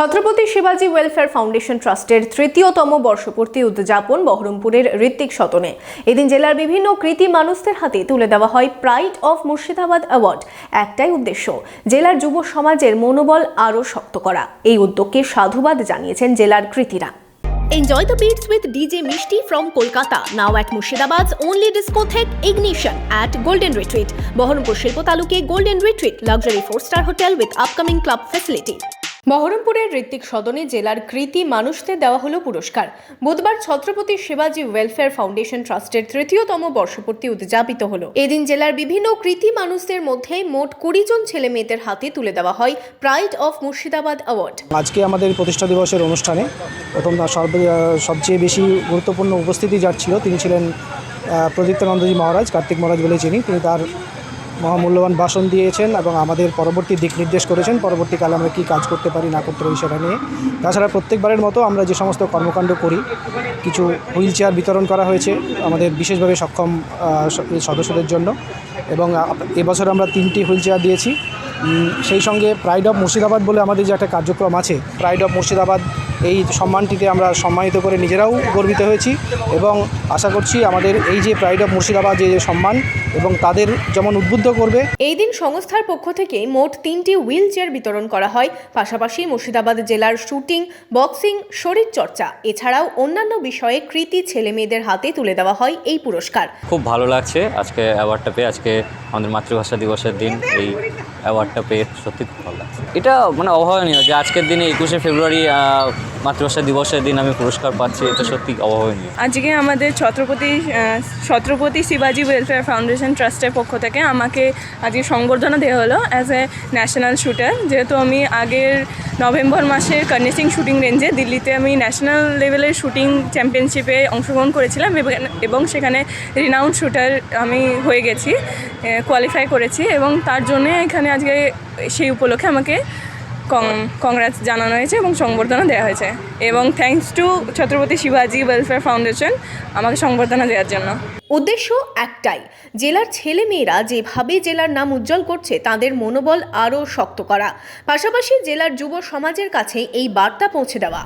ছত্রপতি শিবাজি welfare foundation ট্রাস্টের তৃতীয়তম বর্ষপূর্তি উদযাপন বহরমপুরের ঋত্বিক সদনে এদিন জেলার বিভিন্ন কৃতি মানুষদের হাতে তুলে দেওয়া হয় প্রাইড অফ মুর্শিদাবাদ অ্যাওয়ার্ড একটাই উদ্দেশ্য জেলার যুব সমাজের মনোবল আরও শক্ত করা। এই উদ্যোগকে সাধুবাদ জানিয়েছেন জেলার কৃতিরা। Enjoy the beats with DJ Mishti from Kolkata, now at Murshidabad's only discotheque Ignition at Golden Retreat, শিল্প তালুকে golden retreat luxury four star hotel with upcoming club facility বহরমপুরের ঋত্বিক সদনে জেলার কৃতি মানুষদের দেওয়া হলো পুরস্কার। বুধবার ছত্রপতি শিবাজি ওয়েলফেয়ার ফাউন্ডেশন ট্রাস্টের তৃতীয়তম বর্ষপূর্তি উদযাপিত হলো। এদিন জেলার বিভিন্ন কৃতি মানুষদের মধ্যে মোট কুড়ি জন ছেলে মেয়েদের হাতে তুলে দেওয়া হয় প্রাইড অফ মুর্শিদাবাদ অ্যাওয়ার্ড। আজকে আমাদের প্রতিষ্ঠা দিবসের অনুষ্ঠানে প্রথম সবচেয়ে বেশি গুরুত্বপূর্ণ উপস্থিতি যার ছিল তিনি ছিলেন প্রদীপ্তানন্দজি মহারাজ, কার্তিক মহারাজ বলে চিনি। তিনি তার মহামূল্যবান ভাষণ দিয়েছেন এবং আমাদের পরবর্তী দিক নির্দেশ করেছেন। পরবর্তীকালে আমরা কী কাজ করতে পারি না করতে পারি সেটা নিয়ে। তাছাড়া প্রত্যেকবারের মতো আমরা যে সমস্ত কর্মকাণ্ড করি, কিছু হুইল চেয়ার বিতরণ করা হয়েছে আমাদের বিশেষভাবে সক্ষম সদস্যদের জন্য এবং এবছর আমরা তিনটি হুইল চেয়ার দিয়েছি। সেই সঙ্গে প্রাইড অফ মুর্শিদাবাদ বলে আমাদের যে একটা কার্যক্রম আছে প্রাইড অফ মুর্শিদাবাদ এই সম্মানটিতে আমরা সম্মানিত করে নিজেরাও গর্বিত হয়েছি এবং আশা করছি আমাদের এই যে প্রাইড অফ মুর্শিদাবাদ যে যে সম্মান এবং তাদের যেমন উদ্বুদ্ধ করবে। এই দিন সংস্থার পক্ষ থেকে মোট তিনটি হুইল চেয়ার বিতরণ করা হয় পাশাপাশি মুর্শিদাবাদ জেলার শুটিং বক্সিং শরীরচর্চা এছাড়াও অন্যান্য বিষয়ে কৃতি ছেলে মেয়েদের হাতে তুলে দেওয়া হয় এই পুরস্কার। খুব ভালো লাগছে আজকে অ্যাওয়ার্ডটা পেয়ে আজকে আমাদের মাতৃভাষা দিবসের দিন এই অ্যাওয়ার্ডটা পেয়ে সত্যি খুব ভালো লাগছে। এটা মানে অভাবনীয় যে আজকের দিনে একুশে ফেব্রুয়ারি মাতৃভাষা দিবসের দিন আমি পুরস্কার পাচ্ছি, এটা সত্যি অভাবনীয়। আজকে আমাদের ছত্রপতি ছত্রপতি শিবাজি ওয়েলফেয়ার ফাউন্ডেশন ট্রাস্টের পক্ষ থেকে আমাকে আজকে সংবর্ধনা দেওয়া হলো অ্যাজ এ ন্যাশনাল শুটার যেহেতু আমি আগের নভেম্বর মাসের কর্নি সিং শুটিং রেঞ্জে দিল্লিতে আমি ন্যাশনাল লেভেলের শুটিং চ্যাম্পিয়নশিপে অংশগ্রহণ করেছিলাম এবং- সেখানে রিনাউন্ড শুটার আমি হয়ে গেছি কোয়ালিফাই করেছি এবং তার জন্যে এখানে আজকে সেই উপলক্ষে আমাকে কংগ্রাটস জানানো হয়েছে এবং সংবর্ধনা দেওয়া হয়েছে। এবং থ্যাংকস টু ছত্রপতি শিবাজি ওয়েলফেয়ার ফাউন্ডেশন আমাকে সংবর্ধনা দেওয়ার জন্য। উদ্দেশ্য একটাই, জেলার ছেলে মেয়েরা যেভাবে জেলার নাম উজ্জ্বল করছে, তাদের মনোবল আরও শক্ত করা। পাশাপাশি জেলার যুব সমাজের কাছে এই বার্তা পৌঁছে দেওয়া।